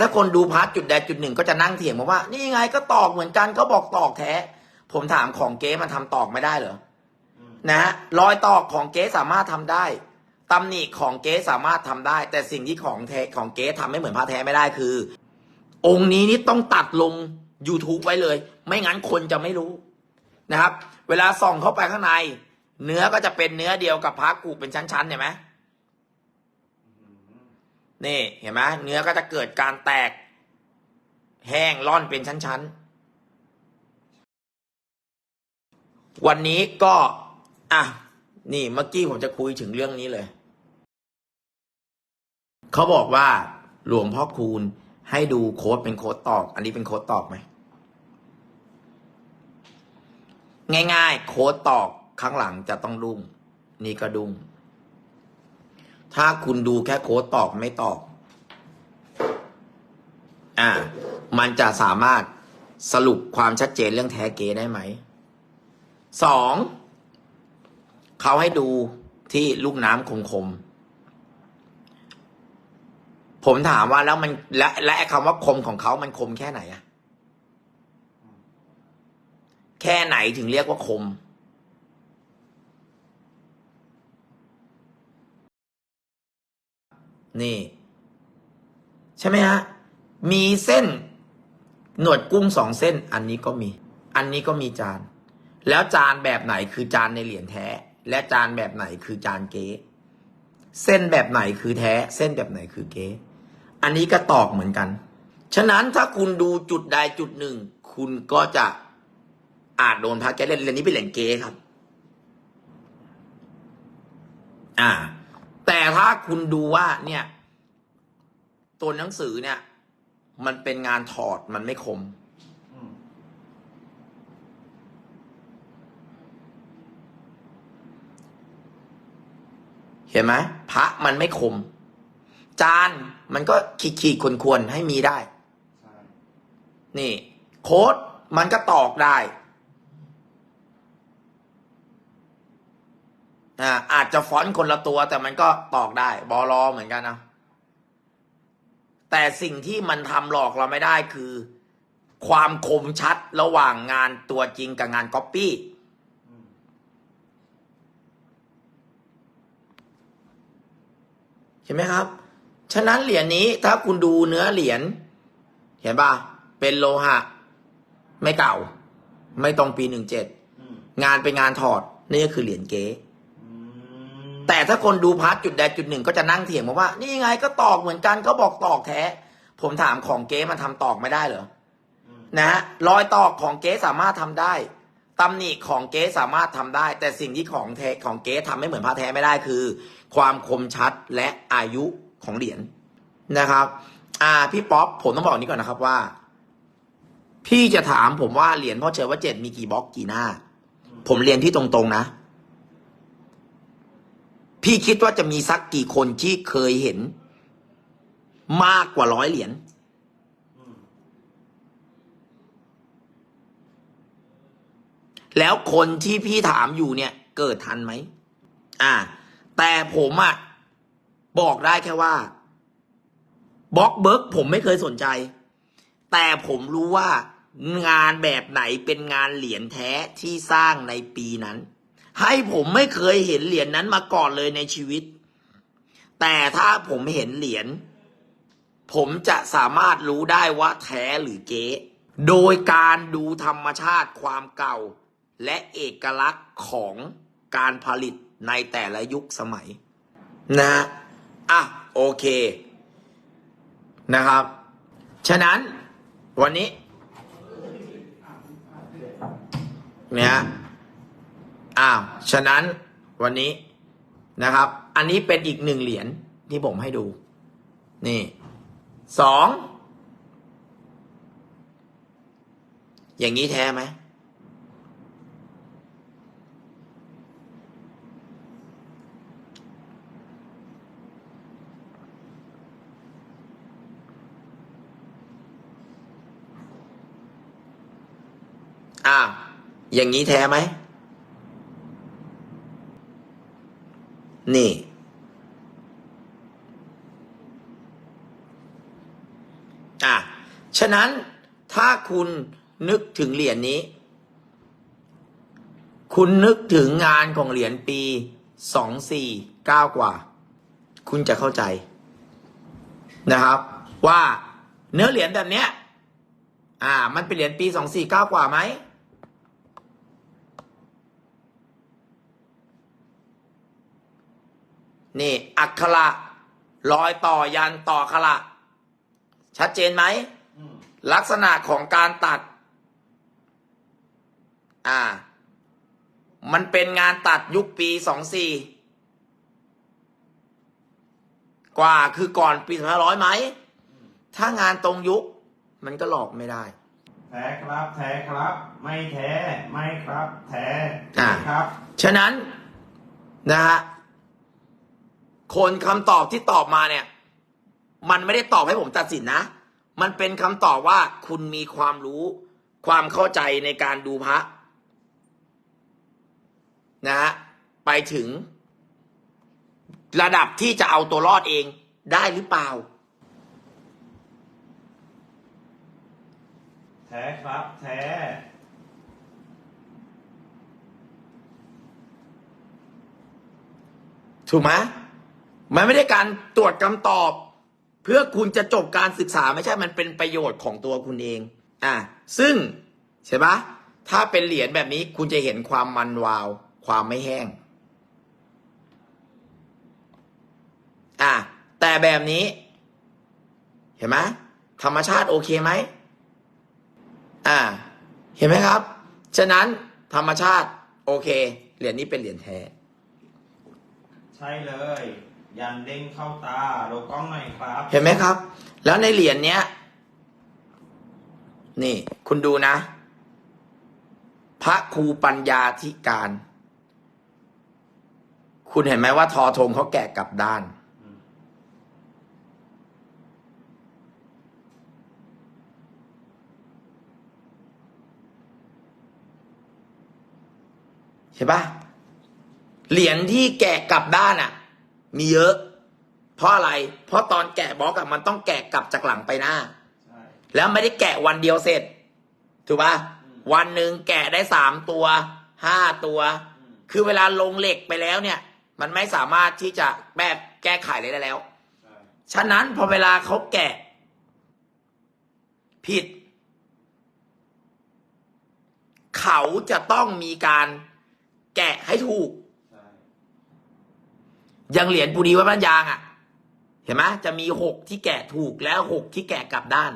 ถ้าคนดูพาร์ทจุดใดจุดหนึ่งก็จะนั่งเถียงมาว่า นี่ไงก็ตอกเหมือนกันก็บอกตอกแท้ ผมถามของเก๊มันทำตอกไม่ได้เหรออืมนะฮะรอยตอกของเก๊สามารถทำได้ตำหนิของเก๊สามารถทำได้ แต่สิ่งที่ของแท้ของเก๊ทำไม่เหมือนพระแท้ไม่ได้คือ องค์นี้นี่ต้องตัดลง YouTube ไว้เลย ไม่งั้นคนจะไม่รู้นะครับ เวลาส่องเข้าไปข้างใน เนื้อก็จะเป็นเนื้อเดียวกับพระกุเป็นชั้นๆเห็นไหม นี่เห็นไหมเนื้อก็จะเกิดการแตก แห้งร่อนเป็นชั้นๆ วันนี้ก็อะนี่เมื่อกี้ผมจะคุยถึงเรื่องนี้เลย เขาบอกว่าหลวงพ่อคูณให้ดูโค้ดเป็นโค้ดตอก อันนี้เป็นโค้ดตอกไหม ง่ายๆ โค้ดตอกข้างหลังจะต้องดุ้งนี่ก็ดุ้ง ถ้าคุณดูแค่โค้ดตอกไม่ตอกอ่า มันจะสามารถสรุปความชัดเจนเรื่องแท้เกได้ไหม สอง เขาให้ดูที่ลูกน้ำคมๆผมถามว่าแล้วมันและและคำว่าคมของเขามันคมแค่ไหนอะแค่ไหนถึงเรียกว่าคม นี่ ใช่ไหมฮะ มีเส้น หนวดกุ้งสองเส้น อันนี้ก็มี อันนี้ก็มีจาน แล้วจานแบบไหนคือจานในเหรียญแท้ และจานแบบไหนคือจานเก๊เส้นแบบไหนคือแท้ เส้นแบบไหนคือเก๊อันนี้ก็ตอกเหมือนกัน ฉะนั้นถ้าคุณดูจุดใดจุดหนึ่ง คุณก็จะอาจโดนพระแกเล่นเหรียญนี้เป็นเหรียญเก๊ครับ อ่า แต่ถ้าคุณดูว่าเนี่ย ตัวหนังสือเนี่ย มันเป็นงานถอดมันไม่คมอืมเห็นไหมพระมันไม่คม จานมันก็ขีดขีดควรควรๆให้มีได้ใช่นี่ โค้ดมันก็ตอกได้ อ่าอาจจะฟอนต์คนละตัว แต่มันก็ตอกได้บอลอเหมือนกันนะแต่สิ่งที่มันทำหลอกเราไม่ได้คือ ความคมชัดระหว่างงานตัวจริงกับงานก๊อปปี้เห็นไหมครับ ฉะนั้นเหรียญนี้ถ้าคุณดูเนื้อเหรียญเห็นป่ะ เป็นโลหะ ไม่เก่า ไม่ตรงปีหนึ่งเจ็ดงานเป็นงานถอด นี่ก็คือเหรียญเก๊ แต่ถ้าคนดูพาร์ทจุดใดจุดหนึ่งก็จะนั่งเถียงมาว่า นี่ไงก็ตอกเหมือนกันก็บอกตอกแท้ ผมถามของเก๊มันทำตอกไม่ได้เหรออืมนะฮะรอยตอกของเก๊สามารถทำได้ตำหนิของเก๊สามารถทำได้ แต่สิ่งที่ของแท้ของเก๊ทำไม่เหมือนพระแท้ไม่ได้คือ ความคมชัดและอายุของเหรียญนะครับ อ่าพี่ป๊อปผมต้องบอกอย่างนี้ก่อนนะครับว่า พี่จะถามผมว่าเหรียญพ่อเจอว่าเจ็ดมีกี่บล็อกกี่หน้า ผมเรียนที่ตรงๆนะ พี่คิดว่าจะมีสักกี่คนที่เคยเห็น มากกว่าร้อยเหรียญแล้วคนที่พี่ถามอยู่เนี่ย เกิดทันไหม อ่า แต่ผมอะบอกได้แค่ว่าบล็อกเบิร์กผมไม่เคยสนใจ แต่ผมรู้ว่างานแบบไหนเป็นงานเหรียญแท้ที่สร้างในปีนั้น ให้ผมไม่เคยเห็นเหรียญนั้นมาก่อนเลยในชีวิต แต่ถ้าผมเห็นเหรียญผมจะสามารถรู้ได้ว่าแท้หรือเก๊โดยการดูธรรมชาติความเก่า และเอกลักษณ์ของการผลิตในแต่ละยุคสมัย นะอะโอเค นะครับ ฉะนั้นวันนี้ เนี่ย อ้าว ฉะนั้นวันนี้นะครับ อันนี้เป็นอีกหนึ่งเหรียญที่ผมให้ดู นี่สอง อย่างนี้แท้ไหมอ้าอย่างนี้แท้ไหม นี่ อะ ฉะนั้นถ้าคุณนึกถึงเหรียญนี้ คุณนึกถึงงานของเหรียญปีสองสี่เก้ากว่า คุณจะเข้าใจนะครับ ว่าเนื้อเหรียญแบบเนี้ย อ่า มันเป็นเหรียญปีสองสี่เก้ากว่าไหม นี่ อักขระรอยต่อยันต่อขระชัดเจนไหมอืมลักษณะของการตัด อ่า มันเป็นงานตัดยุคปีสองสี่กว่าคือก่อนปีสองพันร้อยไหม ถ้างานตรงยุค มันก็หลอกไม่ได้แท้ครับ แท้ครับ ไม่แท้ ไม่ครับ แท้อ่าครับ ฉะนั้นนะฮะ คนคำตอบที่ตอบมาเนี่ย มันไม่ได้ตอบให้ผมตัดสินนะ มันเป็นคำตอบว่าคุณมีความรู้ ความเข้าใจในการดูพระนะฮะไปถึง ระดับที่จะเอาตัวรอดเองได้หรือเปล่า แท้ครับ แท้ถูกไหม มันไม่ได้การตรวจคำตอบ เพื่อคุณจะจบการศึกษาไม่ใช่มันเป็นประโยชน์ของตัวคุณเอง อะซึ่งใช่ปะถ้าเป็นเหรียญแบบนี้คุณจะเห็นความมันวาว ความไม่แห้ง อะแต่แบบนี้ เห็นไหมธรรมชาติโอเคไหมอ่า เห็นไหมครับ ฉะนั้นธรรมชาติโอเค เหรียญนี้เป็นเหรียญแท้ ใช่เลย ยันเด้งเข้าตาโลกล้องหน่อยครับ เห็นไหมครับ แล้วในเหรียญเนี้ย นี่ คุณดูนะ พระครูปัญญาธิการ คุณเห็นไหมว่าทอธงเขาแกะกลับด้านเห็นปะเหรียญที่แกะกลับด้านอะ มีเยอะ เพราะอะไร เพราะตอนแกะบล็อกอะมันต้องแกะกลับจากหลังไปหน้าใช่แล้วไม่ได้แกะวันเดียวเสร็จ ถูกปะอืมวันหนึ่งแกะได้สามตัวห้าตัวอืมคือเวลาลงเหล็กไปแล้วเนี่ย มันไม่สามารถที่จะแบบแก้ไขอะไรได้แล้วใช่ฉะนั้นพอเวลาเขาแกะ ผิด เขาจะต้องมีการแกะให้ถูกใช่อ ย่างเหรียญปุรีวัดบ้านยางอะ่ะ เห็นไหมจะมีหกที่แกะถูกแล้วหกที่แกะกลับด้าน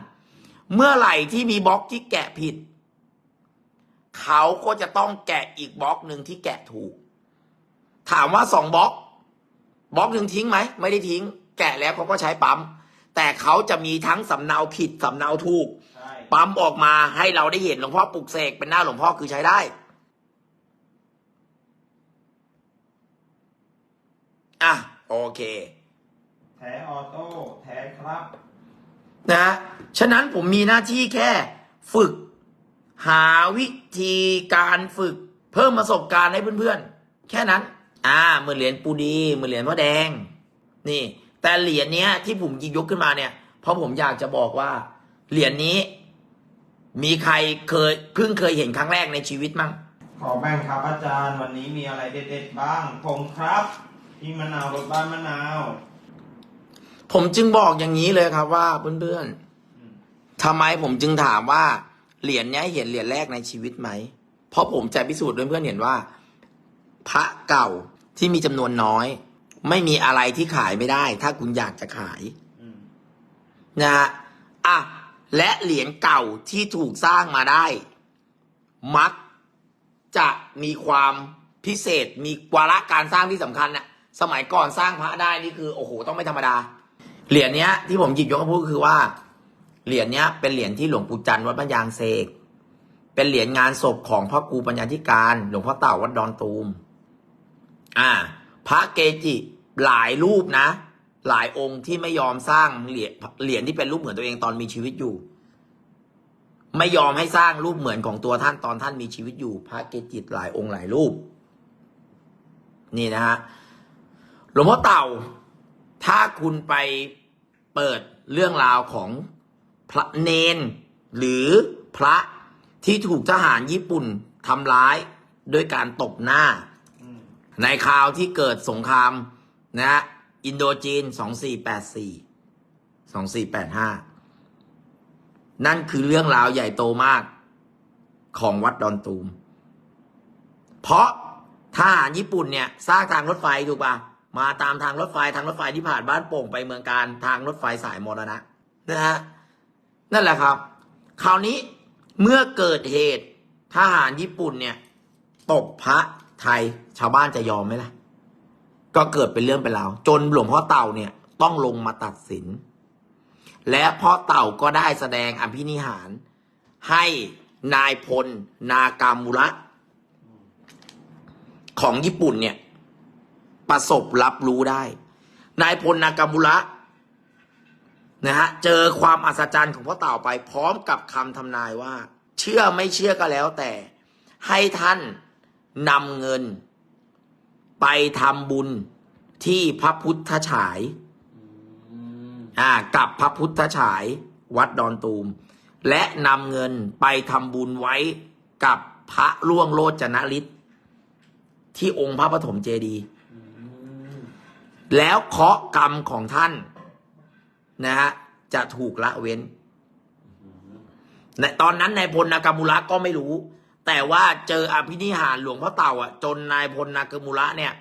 เมื่อไหร่ที่มีบล็อกที่แกะผิด เขาก็จะต้องแกะอีกบล็อกหนึ่งที่แกะถูก ถามว่าสองบล็อกบล็อกหนึ่งทิ้งไหมไม่ได้ทิ้ง แกะแล้วเขาก็ใช้ปั๊ม แต่เขาจะมีทั้งสำเนาผิดสำเนาถูกใช่ปั๊มออกมาให้เราได้เห็นหลวงพ่อปลุกเสกเป็นหน้าหลวงพ่อคือใช้ได้ อะโอเค แท้ออโต้แท้ครับ นะ ฉะนั้นผมมีหน้าที่แค่ฝึก หาวิธีการฝึก เพิ่มประสบการณ์ให้เพื่อนๆ แค่นั้น อ่าเหมือนเหรียญปูดีเหมือนเหรียญพ่อแดง นี่ แต่เหรียญเนี้ยที่ผมหยิบยกขึ้นมาเนี่ย เพราะผมอยากจะบอกว่า เหรียญนี้ มีใครเคยเพิ่งเคยเห็นครั้งแรกในชีวิตมั้งขอแบ่งครับอาจารย์วันนี้มีอะไรเด็ดๆบ้างผมครับ พี่มะนาวรถบ้านมะนาวผมจึงบอกอย่างนี้เลยครับว่าเพื่อนอืมๆทำไมผมจึงถามว่าเหรียญเนี้ยเห็นเหรียญแรกในชีวิตไหม เพราะผมจะพิสูจน์ด้วยเพื่อนเห็นว่า พระเก่าที่มีจำนวนน้อย ไม่มีอะไรที่ขายไม่ได้ ถ้าคุณอยากจะขายอืมนะฮะอะและเหรียญเก่าที่ถูกสร้างมาได้ มักจะมีความพิเศษมีวาระการสร้างที่สำคัญน่ะ สมัยก่อนสร้างพระได้นี่คือโอ้โหต้องไม่ธรรมดา เหรียญเนี้ยที่ผมหยิบยกมาพูดคือว่า เหรียญเนี้ยเป็นเหรียญที่หลวงปู่จันทร์วัดบ้านยางเสกเป็นเหรียญงานศพของพ่อครูปัญญาธิการ หลวงพ่อเต่าวัดดอนตูม อ่า พระเกจิหลายรูปนะ หลายองค์ที่ไม่ยอมสร้างเหรียญเหรียญที่เป็นรูปเหมือนตัวเองตอนมีชีวิตอยู่ ไม่ยอมให้สร้างรูปเหมือนของตัวท่านตอนท่านมีชีวิตอยู่ พระเกจิหลายองค์หลายรูป นี่นะฮะ หลวงพ่อเต่า ถ้าคุณไปเปิดเรื่องราวของพระเนน หรือพระที่ถูกทหารญี่ปุ่นทำร้ายด้วยการตบหน้า ในคราวที่เกิดสงครามนะฮะอินโดจีน 2484 2485 นั่นคือเรื่องราวใหญ่โตมากของวัดดอนตูม เพราะทหารญี่ปุ่นเนี่ย สร้างทางรถไฟถูกปะ มาตามทางรถไฟทางรถไฟที่ผ่านบ้านโป่งไปเมืองการทางรถไฟสายมรณะนะฮะนั่นแหละครับ คราวนี้เมื่อเกิดเหตุทหารญี่ปุ่นเนี่ยตบพระไทยชาวบ้านจะยอมไหมล่ะ ก็เกิดเป็นเรื่องเป็นราวจนหลวงพ่อเต่าเนี่ยต้องลงมาตัดสิน และพ่อเต่าก็ได้แสดงอภินิหาร ให้นายพลนากามุระของญี่ปุ่นเนี่ย ประสบรับรู้ได้ นายพลนากามุระนะฮะเจอความอัศจรรย์ของพ่อเต่าไปพร้อมกับคำทำนายว่า เชื่อไม่เชื่อก็แล้วแต่ ให้ท่านนำเงิน ไปทำบุญที่พระพุทธฉายอ่ากับพระพุทธฉายวัดดอนตูม และนำเงินไปทำบุญไว้กับพระล่วงโลจนฤทธิ์ที่องค์พระปฐมเจดีย์ แล้วเคาะกรรมของท่านนะฮะจะถูกละเว้นในตอนนั้นนายพลนากามุระก็ไม่รู้ แต่ว่าเจออภินิหารหลวงพ่อเต่าอะ จนนายพลนากามุระเนี่ย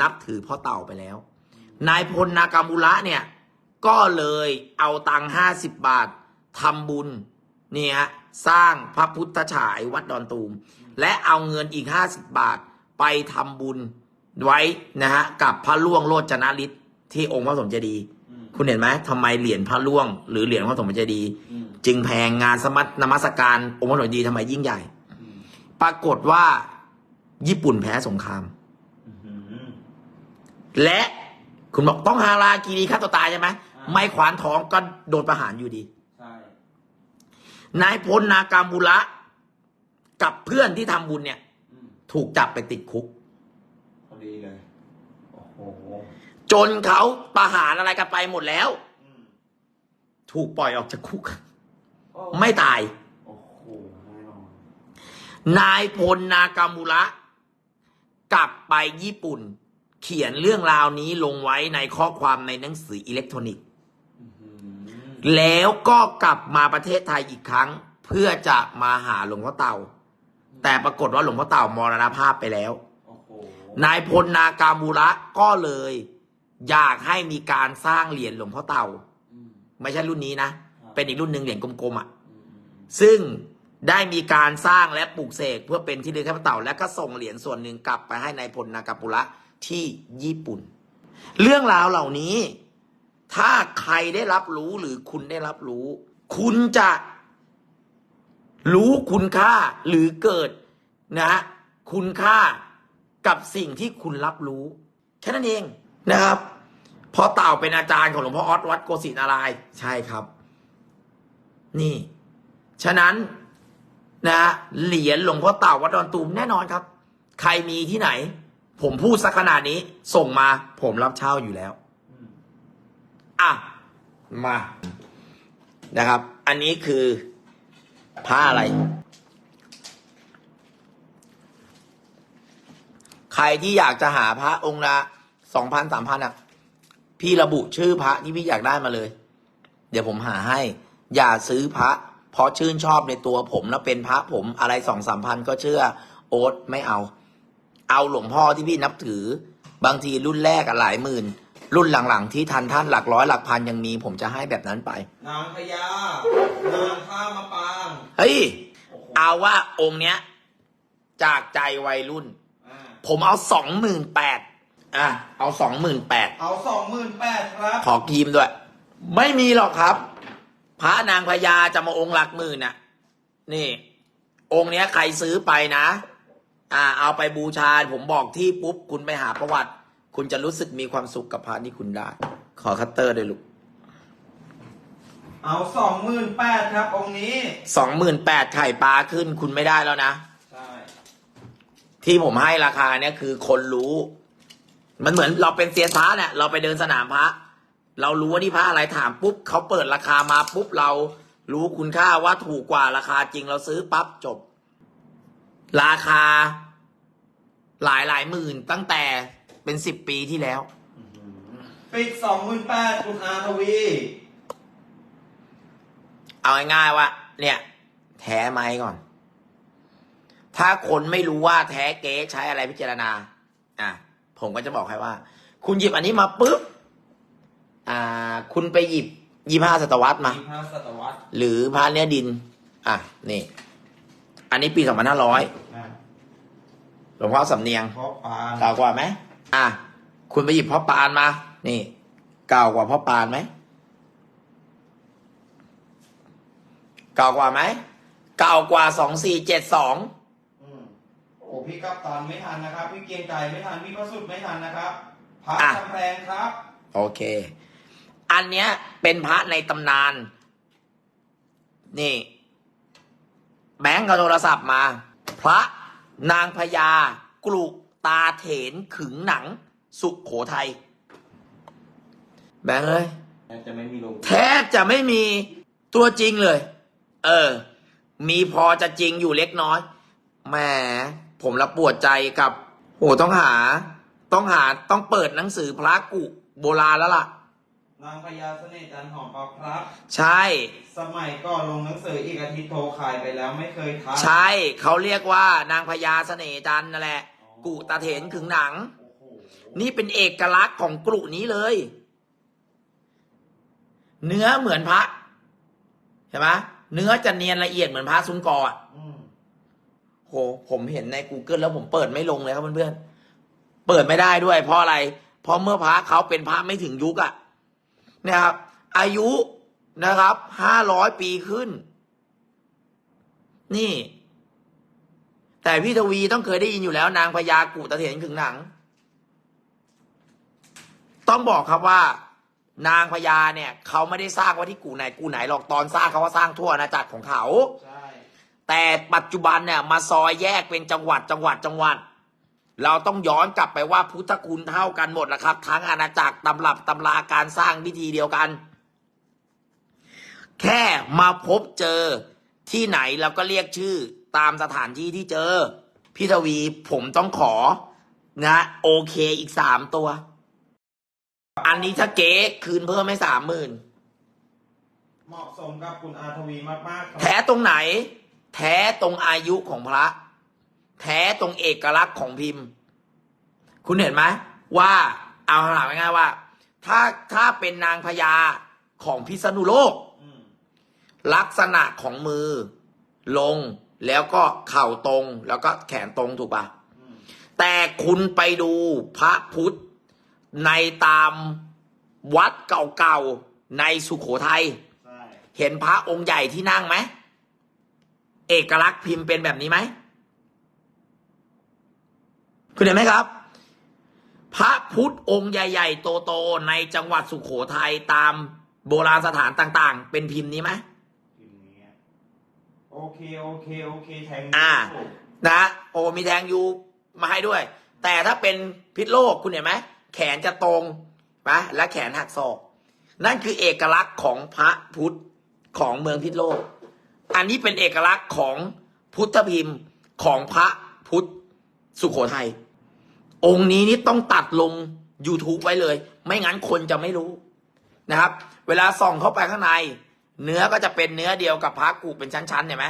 นับถือพ่อเต่าไปแล้ว นายพลนากามุระเนี่ย ก็เลยเอาตังห้าสิบบาททำบุญเนี่ยสร้างพระพุทธฉายวัดดอนตูม และเอาเงินอีกห้าสิบบาทไปทำบุญ ไว้นะฮะกับพระล่วงโลจนาฤทธิ์ที่องค์พระสมเจดีย์อืมคุณเห็นไหมทำไมเหรียญพระล่วง หรือเหรียญพระสมเจดีย์อืมจึงแพงงานสมัตนมัสการองค์พระหน่วยดีทำไมยิ่งใหญ่อืมปรากฏว่าญี่ปุ่นแพ้สงครามอืมและคุณบอกต้องฮารากีรีฆ่าตัวตายใช่ไหมอ่าไม่ขวานท้องก็โดนประหารอยู่ดีใช่นายพลนากามุระกับเพื่อนที่ทำบุญเนี่ยอืมถูกจับไปติดคุกพอ ดีเลย โอ้โห จนเขาประหารอะไรกันไปหมดแล้ว อืมถูกปล่อยออกจากคุก โอ้ไม่ตาย โอ้โหแน่นอนนายพลนากามุระกลับไปญี่ปุ่น เขียนเรื่องราวนี้ลงไว้ในข้อความในหนังสืออิเล็กทรอนิกส์ อืมแล้วก็กลับมาประเทศไทยอีกครั้ง เพื่อจะมาหาหลวงพ่อเต่า แต่ปรากฏว่าหลวงพ่อเต่ามรณภาพไปแล้วโอ้โห นายพลนากามูระก็เลย อยากให้มีการสร้างเหรียญหลวงพ่อเต่าอืมไม่ใช่รุ่นนี้นะ เป็นอีกรุ่นหนึ่งเหรียญกลมๆอะอืมอืมซึ่งได้มีการสร้างและปลูกเสกเพื่อเป็นที่ระลึกให้พระเต่า และก็ส่งเหรียญส่วนหนึ่งกลับไปให้นายพลนากาปุระที่ญี่ปุ่น เรื่องราวเหล่านี้ ถ้าใครได้รับรู้หรือคุณได้รับรู้ คุณจะรู้คุณค่าหรือเกิดนะฮะคุณค่า กับสิ่งที่คุณรับรู้ แค่นั้นเองนะครับเพอเต่าเป็นอาจารย์ของหลวงพ่อออสวัดโกศินารายใช่ครับ นี่ ฉะนั้นนะฮะเหรียญหลวงพ่อเต่าวัดดอนตูมแน่นอนครับ ใครมีที่ไหน ผมพูดสักขนาดนี้ ส่งมา ผมรับเช่าอยู่แล้วอะมานะครับ อันนี้คือผ้าอะไร ใครที่อยากจะหาพระองค์ละสองพันสามพันอะ พี่ระบุชื่อพระที่พี่อยากได้มาเลย เดี๋ยวผมหาให้ อย่าซื้อพระเพราะชื่นชอบในตัวผมแล้วเป็นพระผมอะไรสองสามพันก็เชื่อ โอ๊ตไม่เอา เอาหลวงพ่อที่พี่นับถือ บางทีรุ่นแรกอะหลายหมื่น รุ่นหลังๆ ที่ทันท่านหลักร้อยหลักพันยังมี ผมจะให้แบบนั้นไป นางพญานางข้ามะปาง เฮ้ยโอ้โหเอาว่าองค์เนี้ย จากใจวัยรุ่นอ่า ผมเอาสองหมื่นแปดอะ เอาสองหมื่นแปดเอาสองหมื่นแปดครับ ขอครีมด้วย ไม่มีหรอกครับ พระนางพญาจะมาองค์หลักหมื่นน่ะ นี่ องค์เนี้ยใครซื้อไปนะ อ่า เอาไปบูชา ผมบอกที่ปุ๊บ คุณไปหาประวัติ คุณจะรู้สึกมีความสุขกับพระที่คุณได้ ขอคัตเตอร์ด้วยลูก เอาสองหมื่นแปดครับองค์นี้สองหมื่นแปดไข่ปลาขึ้นคุณไม่ได้แล้วนะใช่ ที่ผมให้ราคาเนี่ยคือคนรู้ มันเหมือนเราเป็นเซียนพระเนี่ยเราไปเดินสนามพระ เรารู้ว่านี่พระอะไรถามปุ๊บเขาเปิดราคามาปุ๊บเรารู้คุณค่าว่าถูกกว่าราคาจริงเราซื้อปั๊บจบ ราคาหลายหลายหมื่นตั้งแต่เป็นสิบปีที่แล้ว ปิดสองหมื่นแปดคุณอาทวี เอาง่ายๆว่า เนี่ย แท้ไหมก่อน ถ้าคนไม่รู้ว่าแท้เก๊ใช้อะไรพิจารณา อะ ผมก็จะบอกให้ว่า คุณหยิบอันนี้มาปุ๊บ อ่า คุณไปหยิบยี่ห้าศตวรรษมามีพระศตวรรษหรือพระเนื้อดิน อะ นี่ อันนี้ปีสองพันห้าร้อยนะหลวงพ่อสำเนียง เพราะปานเก่ากว่าไหม อะ คุณไปหยิบพ่อปานมา นี่ เก่ากว่าพ่อปานไหม เก่ากว่าไหม เก่ากว่าสองสี่เจ็ดสองอืม โอ้พี่กัปตันไม่ทันนะครับ พี่เกรียงไกรไม่ทันพี่พระสุดไม่ทันนะครับพระจำแรงครับ โอเค อันเนี้ยเป็นพระในตำนาน นี่ แบงก์กับโทรศัพท์มา พระนางพญากลุตาเถนขึงหนัง สุขโขทัย แบงค์เอ้ย จะไม่มีลงแทบจะไม่มีตัวจริงเลย เออ มีพอจะจริงอยู่เล็กน้อย แหม ผมละปวดใจกับโหต้องหา ต้องหาต้องเปิดหนังสือพระกุโบราณแล้วล่ะ นางพญาเสน่ห์จันทร์หอมปากครับ ใช่ สมัยก่อนลงหนังสืออีกอาทิตย์โทรขายไปแล้วไม่เคยทันใช่เขาเรียกว่านางพญาเสน่ห์จันทร์นั่นแหละ กุตาเถนขึงหนัง โอ้โหนี่เป็นเอกลักษณ์ของกลุ่นี้เลย เนื้อเหมือนพระเห็นไหมเนื้อจะเนียนละเอียดเหมือนพระซุ้มกออะอืม โหผมเห็นใน Google แล้วผมเปิดไม่ลงเลยครับเพื่อนๆเปิดไม่ได้ด้วย เพราะอะไร เพราะเมื่อพระเขาเป็นพระไม่ถึงยุคอะนะครับ อายุนะครับห้าร้อยปีขึ้น นี่ แต่พี่ทวีต้องเคยได้ยินอยู่แล้ว นางพญากุตะเถนขึงหนัง ต้องบอกครับว่า นางพญาเนี่ย เขาไม่ได้สร้างไว้ที่กูไหนกูไหนหรอกตอนสร้างเขาว่าสร้างทั่วอาณาจักรของเขาใช่ แต่ปัจจุบันเนี่ยมาซอยแยกเป็นจังหวัดจังหวัดจังหวัด เราต้องย้อนกลับไปว่าพุทธคุณเท่ากันหมดนะครับ ทั้งอาณาจักรตำรับตำราการสร้างวิธีเดียวกัน แค่มาพบเจอที่ไหนเราก็เรียกชื่อตามสถานที่ที่เจอ พี่ทวีผมต้องขอนะ โอเคอีกสามตัว อันนี้ถ้าเก๊คืนเพิ่มให้สามหมื่นเหมาะสมกับคุณอาทวีมากๆครัแท้ตรงไหน แท้ตรงอายุของพระ แท้ตรงเอกลักษณ์ของพิมพ์ คุณเห็นไหมว่าเอาถามง่ายๆว่า ถ้าถ้าเป็นนางพญาของพิษณุโลกอืมลักษณะของมือ ลงแล้วก็เข่าตรงแล้วก็แขนตรงถูกปะอืมแต่คุณไปดูพระพุทธในตามวัดเก่าๆในสุโขทัยใช่เห็นพระองค์ใหญ่ที่นั่งไหม เอกลักษณ์พิมพ์เป็นแบบนี้ไหม คุณเห็นไหมครับ พระพุทธองค์ใหญ่ๆ โตๆในจังหวัดสุขโขทัยตามโบราณสถานต่าง ๆ เป็นพิมพ์นี้ไหมทีนี้โอเคโอเคโอเคแทงอ่า นะ โอ้มีแทงยูมาให้ด้วย แต่ถ้าเป็นพิษโลกคุณเห็นไหมแขนจะตรงนะและแขนหักศอก นั่นคือเอกลักษณ์ของพระพุทธของเมืองพิษโลก อันนี้เป็นเอกลักษณ์ของพุทธพิมพ์ของพระพุทธสุโขทัย องค์นี้นี่ต้องตัดลง YouTube ไว้เลย ไม่งั้นคนจะไม่รู้นะครับ เวลาส่องเข้าไปข้างใน เนื้อก็จะเป็นเนื้อเดียวกับพระกุเป็นชั้นๆเห็นไหม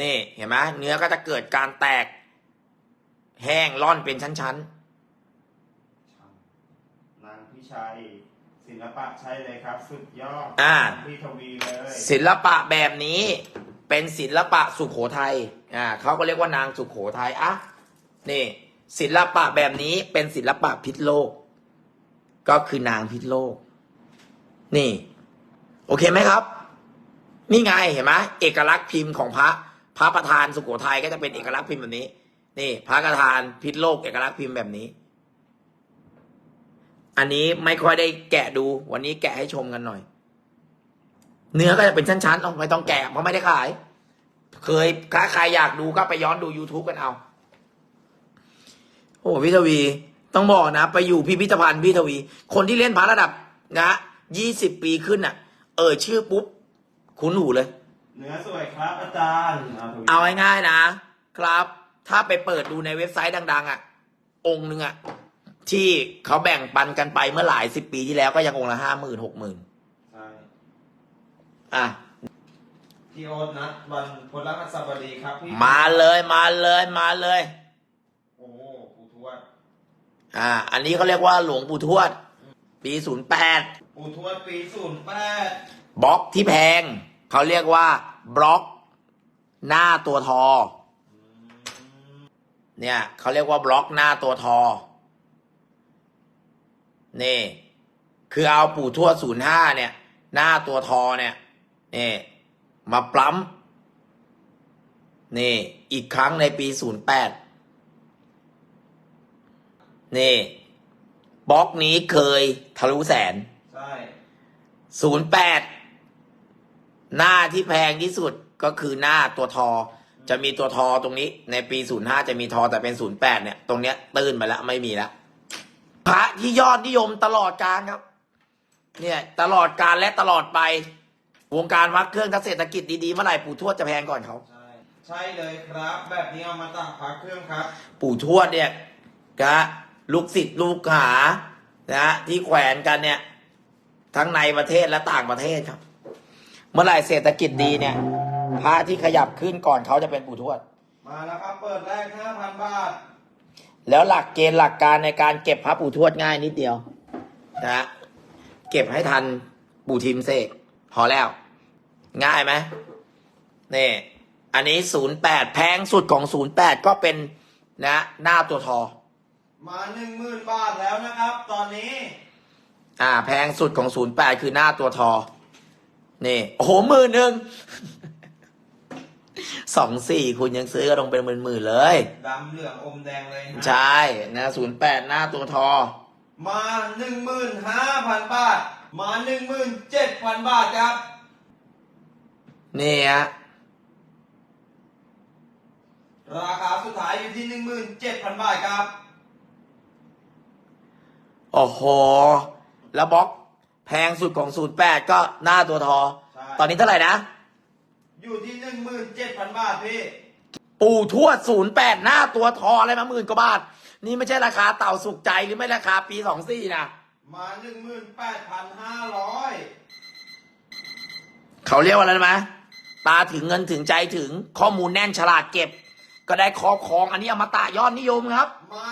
นี่เห็นไหมเนื้อก็จะเกิดการแตก แห้งร่อนเป็นชั้นนางพิชัย ศิลปะใช่เลยครับ สุดยอดอ่า พี่ทวีเลยๆศิลปะแบบนี้เป็นศิลปะสุขโขทัยอ่าเขาก็เรียกว่านางสุขโขทัยอะนี่ศิลปะแบบนี้เป็นศิลปะพิษโลก ก็คือนางพิษโลก นี่ โอเคไหมครับ นี่ไงเห็นไหมเอกลักษณ์พิมพ์ของพระ พระประธานสุโขทัยก็จะเป็นเอกลักษณ์พิมพ์แบบนี้ นี่ พระประธานพิษโลก เอกลักษณ์พิมพ์แบบนี้ อันนี้ไม่ค่อยได้แกะดู วันนี้แกะให้ชมกันหน่อย เนื้อก็จะเป็นชั้นๆเอาไม่ต้องแกะเพราะไม่ได้ขาย เคยถ้าใครอยากดูก็ไปย้อนดู YouTube กันเอา โอ้พี่ทวี ต้องบอกนะ ไปอยู่พิพิธภัณฑ์พี่ทวี คนที่เล่นพระระดับนะยี่สิบปีขึ้นน่ะ เอ่ยชื่อปุ๊บ คุ้นหูเลย เนื้อสวยครับอาจารย์เอาถูกเอาง่ายๆนะ ครับ ถ้าไปเปิดดูในเว็บไซต์ดัง ๆ อะ องค์หนึ่งอะ ที่เขาแบ่งปันกันไปเมื่อหลายสิบปีที่แล้วก็ยังองค์ละห้าหมื่นหกหมื่นใช่อะพี่โอ๊ตนัดวันพลหัสบดีครับพี่มาเลยมาเลยมาเลย โอ้ปู่ทวดอ่า อันนี้เขาเรียกว่าหลวงปู่ทวด ปีศูนย์แปดปู่ทวดปีศูนย์แปดบล็อกที่แพง เขาเรียกว่าบล็อก หน้าตัวทอ เนี่ยเขาเรียกว่าบล็อกหน้าตัวทอ นี่ คือเอาปู่ทวดศูนย์ห้าเนี่ย หน้าตัวทอเนี่ยนี่มาปล้ำนี่ อีกครั้งในปีศูนย์แปดนี่บล็อกนี้เคยทะลุแสน ใช่ศูนย์แปดหน้าที่แพงที่สุดก็คือหน้าตัวทอ จะมีตัวทอตรงนี้ ในปีศูนย์ห้าจะมีทอแต่เป็นศูนย์แปดเนี่ย ตรงเนี้ยตื้นไปแล้วไม่มีแล้ว พระที่ยอดนิยมตลอดการครับ เนี่ยตลอดการและตลอดไป วงการวัดเครื่องถ้าเศรษฐกิจดีๆเมื่อไหร่ปู่ทวดจะแพงก่อนเขาใช่ใช่เลยครับ แบบนี้เอามาตักพักเครื่องครับ ปู่ทวดเนี่ยนะลูกศิษย์ลูกหานะที่แขวนกันเนี่ย ทั้งในประเทศและต่างประเทศครับ เมื่อไหร่เศรษฐกิจดีเนี่ยพระที่ขยับขึ้นก่อนเขาจะเป็นปู่ทวด มาแล้วครับ เปิดแรก5,000 บาท แล้วหลักเกณฑ์หลักการในการเก็บพระปู่ทวดง่ายนิดเดียวนะเก็บให้ทันปู่ทิมเสกพอแล้ว ง่ายไหมนี่อันนี้ศูนย์แปดแพงสุดของศูนย์แปดก็เป็นนะหน้าตัวทอ มา10,000บาทแล้วนะครับ ตอนนี้ อ่า แพงสุดของศูนย์แปดคือหน้าตัวทอ นี่ โอ้โหหมื่นหนึ่ง สองสี่คุณยังซื้อกันลงเป็นหมื่นหมื่นๆเลย ดำเหลืองอมแดงเลยฮะใช่นะศูนย์แปดหน้าตัวทอ มา15,000บาท มา17,000บาทครับ นี่ฮะราคาสุดท้ายอยู่ที่17,000บาทครับ โอ้โห แล้วบล็อกแพงสุดของศูนย์แปดก็หน้าตัวทอ ใช่ ตอนนี้เท่าไหร่นะ อยู่ที่17,000บาทพี่ ปู่ทวดศูนย์แปดหน้าตัวทออะไรมาหมื่นกว่าบาท นี่ไม่ใช่ราคาเต่าสุกใจหรือไม่ราคาปีสองสี่นะมา18,500เขาเรียกว่าอะไรรู้ไหมตาถึงเงินถึงใจถึงข้อมูลแน่นฉลาดเก็บ ก็ได้ครอบครองอันนี้อมตะยอดนิยมครับ มา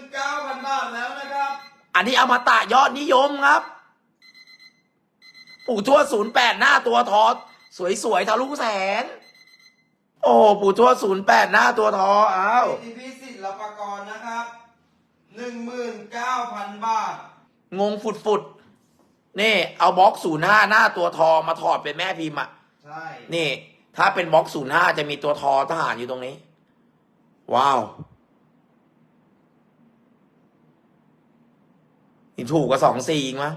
19,000บาทแล้วนะครับ อันนี้อมตะยอดนิยมครับปู่ทวดศูนย์แปดหน้าตัวทอ สวยๆทะลุแสน โอ้ปู่ทวดศูนย์แปดหน้าตัวทออ้าวที่พิสิทธิ์ละปกรณ์นะครับ19,000บาท งงฟุดฟุดๆ นี่ เอาบล็อกศูนย์ห้าหน้าตัวทอมาถอดเป็นแม่พิมพ์อะ ใช่นี่ ถ้าเป็นบล็อกศูนย์ห้าจะมีตัวทอทหารอยู่ตรงนี้ ว้าวนี่ถูกกว่าสองสี่อีกมั้ง